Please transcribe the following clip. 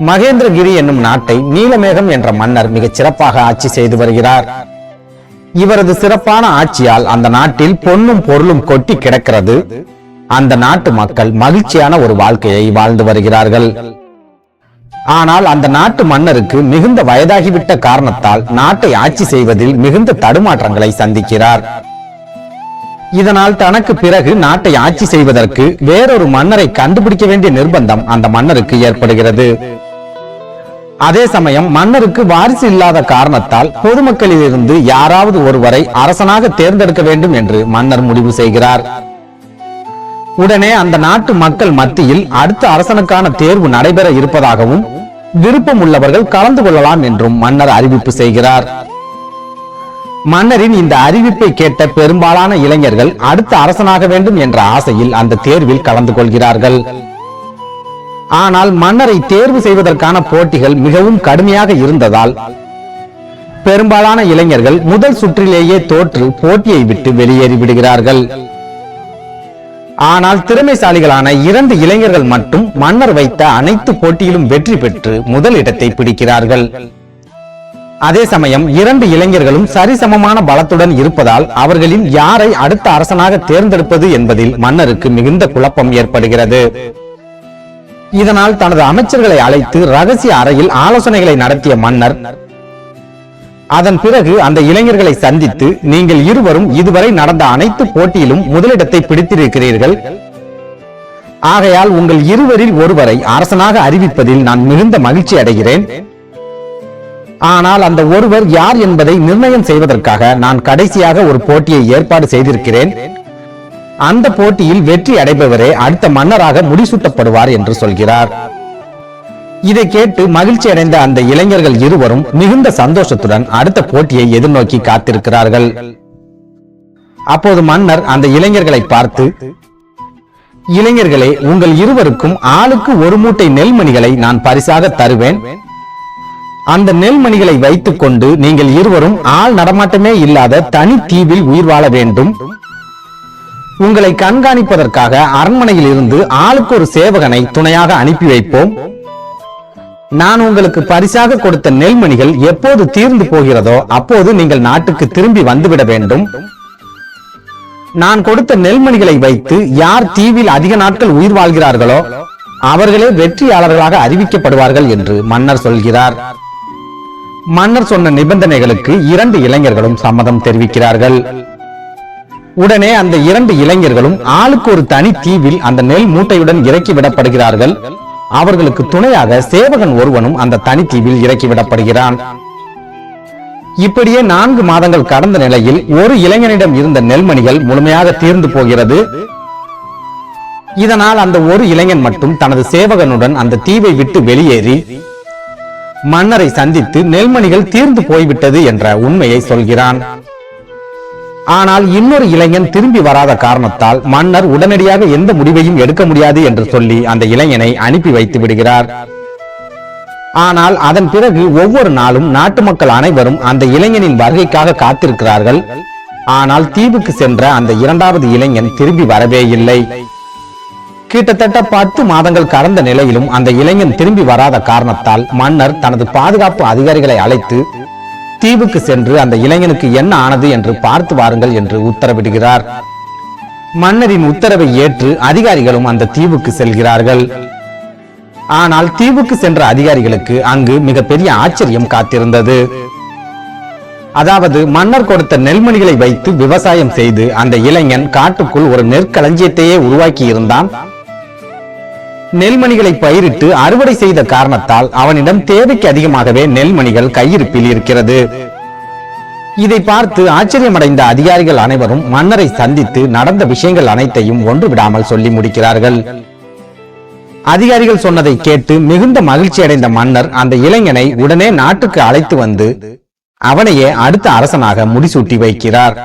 மகேந்திரகிரி என்னும் நாட்டை நீலமேகம் என்ற மன்னர் மிகச் சிறப்பாக ஆட்சி செய்து வருகிறார். இவரது சிறப்பான ஆட்சியால் அந்த நாட்டில் பொன்னும் பொருளும் கொட்டி கிடக்கிறது. அந்த நாட்டு மக்கள் மகிழ்ச்சியான ஒரு வாழ்க்கையை வாழ்ந்து வருகிறார்கள். ஆனால் அந்த நாட்டு மன்னருக்கு மிகுந்த வயதாகிவிட்ட காரணத்தால் நாட்டை ஆட்சி செய்வதில் மிகுந்த தடுமாற்றங்களை சந்திக்கிறார். இதனால் தனக்கு பிறகு நாட்டை ஆட்சி செய்வதற்கு வேறொரு மன்னரை கண்டுபிடிக்க வேண்டிய நிர்பந்தம் அந்த மன்னருக்கு ஏற்படுகிறது. அதே சமயம் மன்னருக்கு வாரிசு இல்லாத காரணத்தால் பொதுமக்களிலிருந்து யாராவது ஒருவரை அரசனாக தேர்ந்தெடுக்க வேண்டும் என்று மன்னர் முடிவு செய்கிறார். உடனே அந்த நாட்டு மக்கள் மத்தியில் அடுத்த அரசனுக்கான தேர்வு நடைபெற இருப்பதாகவும் விருப்பம் உள்ளவர்கள் கலந்து கொள்ளலாம் என்றும் மன்னர் அறிவிப்பு செய்கிறார். மன்னரின் இந்த அறிவிப்பை கேட்ட பெரும்பாலான இளைஞர்கள் அடுத்த அரசனாக வேண்டும் என்ற ஆசையில் அந்த தேர்வில் கலந்து கொள்கிறார்கள். ஆனால் மன்னரை தேர்வு செய்வதற்கான போட்டிகள் மிகவும் கடுமையாக இருந்ததால் பெரும்பாலான இளைஞர்கள் முதல் சுற்றிலேயே தோற்று போட்டியை விட்டு வெளியேறி விடுகிறார்கள். ஆனால் திறமைசாலிகளான இரண்டு இளைஞர்கள் மட்டும் மன்னர் வைத்த அனைத்து போட்டியிலும் வெற்றி பெற்று முதல் இடத்தை பிடிக்கிறார்கள். அதே சமயம் இரண்டு இளைஞர்களும் சரிசமமான பலத்துடன் இருப்பதால் அவர்களின் யாரை அடுத்த அரசனாக தேர்ந்தெடுப்பது என்பதில் மன்னருக்கு மிகுந்த குழப்பம் ஏற்படுகிறது. இதனால் தனது அமைச்சர்களை அழைத்து ரகசிய அறையில் ஆலோசனைகளை நடத்திய மன்னர் அதன் பிறகு அந்த இளைஞர்களை சந்தித்து நீங்கள் இருவரும் இதுவரை நடந்த அனைத்து போட்டியிலும் முதலிடத்தை பிடித்திருக்கிறீர்கள். ஆகையால் உங்கள் இருவரில் ஒருவரை அரசனாக அறிவிப்பதில் நான் மிகுந்த மகிழ்ச்சி அடைகிறேன். ஆனால் அந்த ஒருவர் யார் என்பதை நிர்ணயம் செய்வதற்காக நான் கடைசியாக ஒரு போட்டியை ஏற்பாடு செய்திருக்கிறேன். அந்த போட்டியில் வெற்றி அடைபவரே அடுத்த மன்னராக முடிசூட்டப்படுவார் என்று சொல்கிறார். இதை கேட்டு மகிழ்ச்சி அடைந்த அந்த இளைஞர்கள் இருவரும் மிகுந்த சந்தோஷத்துடன் அடுத்த போட்டியை எதிர்நோக்கி காத்திருக்கிறார்கள். அப்போது மன்னர் அந்த இளைஞர்களை பார்த்து இளைஞர்களே உங்கள் இருவருக்கும் ஆளுக்கு ஒரு மூட்டை நெல்மணிகளை நான் பரிசாக தருவேன். அந்த நெல்மணிகளை வைத்துக் கொண்டு நீங்கள் இருவரும் ஆள் நடமாட்டமே இல்லாத தனி தீவில் உயிர் வாழ வேண்டும். உங்களை கண்காணிப்பதற்காக அரண்மனையில் இருந்து ஆளுக்கு ஒரு சேவகனை துணையாக அனுப்பி வைப்போம். நான் உங்களுக்கு பரிசாக கொடுத்த நெல்மணிகள் எப்போது தீர்ந்து போகிறதோ அப்போது நீங்கள் நாட்டுக்கு திரும்பி வந்துவிட வேண்டும். நான் கொடுத்த நெல்மணிகளை வைத்து யார் தீவில் அதிக நாட்கள் உயிர் வாழ்கிறார்களோ அவர்களே வெற்றியாளர்களாக அறிவிக்கப்படுவார்கள் என்று மன்னர் சொல்கிறார். மன்னர் சொன்ன நிபந்தனைகளுக்கு இரண்டு இளைஞர்களும் சம்மதம் தெரிவிக்கிறார்கள். உடனே அந்த இரண்டு இளைஞர்களும் ஆளுக்கு ஒரு தனி தீவில் அந்த நெல் மூட்டையுடன் இறக்கி விடப்படுகிறார்கள். அவர்களுக்கு துணையாக சேவகன் ஒருவனும் அந்த தனி தீவில் இறக்கி விடப்படுகிறான். இப்படியே நான்கு மாதங்கள் கடந்த நிலையில் ஒரு இளைஞனிடம் இருந்த நெல்மணிகள் முழுமையாக தீர்ந்து போகிறது. இதனால் அந்த ஒரு இளைஞன் மட்டும் தனது சேவகனுடன் அந்த தீவை விட்டு வெளியேறி மன்னரை சந்தித்து நெல்மணிகள் தீர்ந்து போய்விட்டது என்ற உண்மையை சொல்கிறான். ஆனால் இன்னொரு இளைஞன் திரும்பி வராத காரணத்தால் மன்னர் உடனடியாக எந்த முடிவையும் எடுக்க முடியாது என்று சொல்லி அந்த இளைஞனை அனுப்பி வைத்து விடுகிறார். ஆனால் அதன் பிறகு ஒவ்வொரு நாளும் நாட்டு மக்கள் அனைவரும் அந்த இளைஞனின் வருகைக்காக காத்திருக்கிறார்கள். ஆனால் தீவுக்கு சென்ற அந்த இரண்டாவது இளைஞன் திரும்பி வரவே இல்லை. கிட்டத்தட்ட பத்து மாதங்கள் கடந்த நிலையிலும் அந்த இளைஞன் திரும்பி வராத காரணத்தால் மன்னர் தனது பாதுகாப்பு அதிகாரிகளை அழைத்து தீவுக்கு சென்று அந்த இளைஞனுக்கு என்ன ஆனது என்று பார்த்து வாருங்கள் என்று உத்தரவிடுகிறார். மன்னரின் உத்தரவை ஏற்று அதிகாரிகளும் அந்த தீவுக்கு செல்கிறார்கள். ஆனால் தீவுக்கு சென்ற அதிகாரிகளுக்கு அங்கு மிகப்பெரிய ஆச்சரியம் காத்திருந்தது. அதாவது மன்னர் கொடுத்த நெல்மணிகளை வைத்து விவசாயம் செய்து அந்த இளைஞன் காட்டுக்குள் ஒரு நெற்களஞ்சியத்தையே உருவாக்கி இருந்தான் நெல்மணிகளை பயிரிட்டு அறுவடை செய்த காரணத்தால் அவனிடம் தேவைக்கு அதிகமாகவே நெல்மணிகள் கையிருப்பில் இருக்கிறது. இதை பார்த்து ஆச்சரியமடைந்த அதிகாரிகள் அனைவரும் மன்னரை சந்தித்து நடந்த விஷயங்கள் அனைத்தையும் ஒன்று விடாமல் சொல்லி முடிக்கிறார்கள். அதிகாரிகள் சொன்னதை கேட்டு மிகுந்த மகிழ்ச்சி அடைந்த மன்னர் அந்த இளைஞனை உடனே நாட்டுக்கு அழைத்து வந்து அவனையே அடுத்த அரசனாக முடிசூட்டி வைக்கிறார்.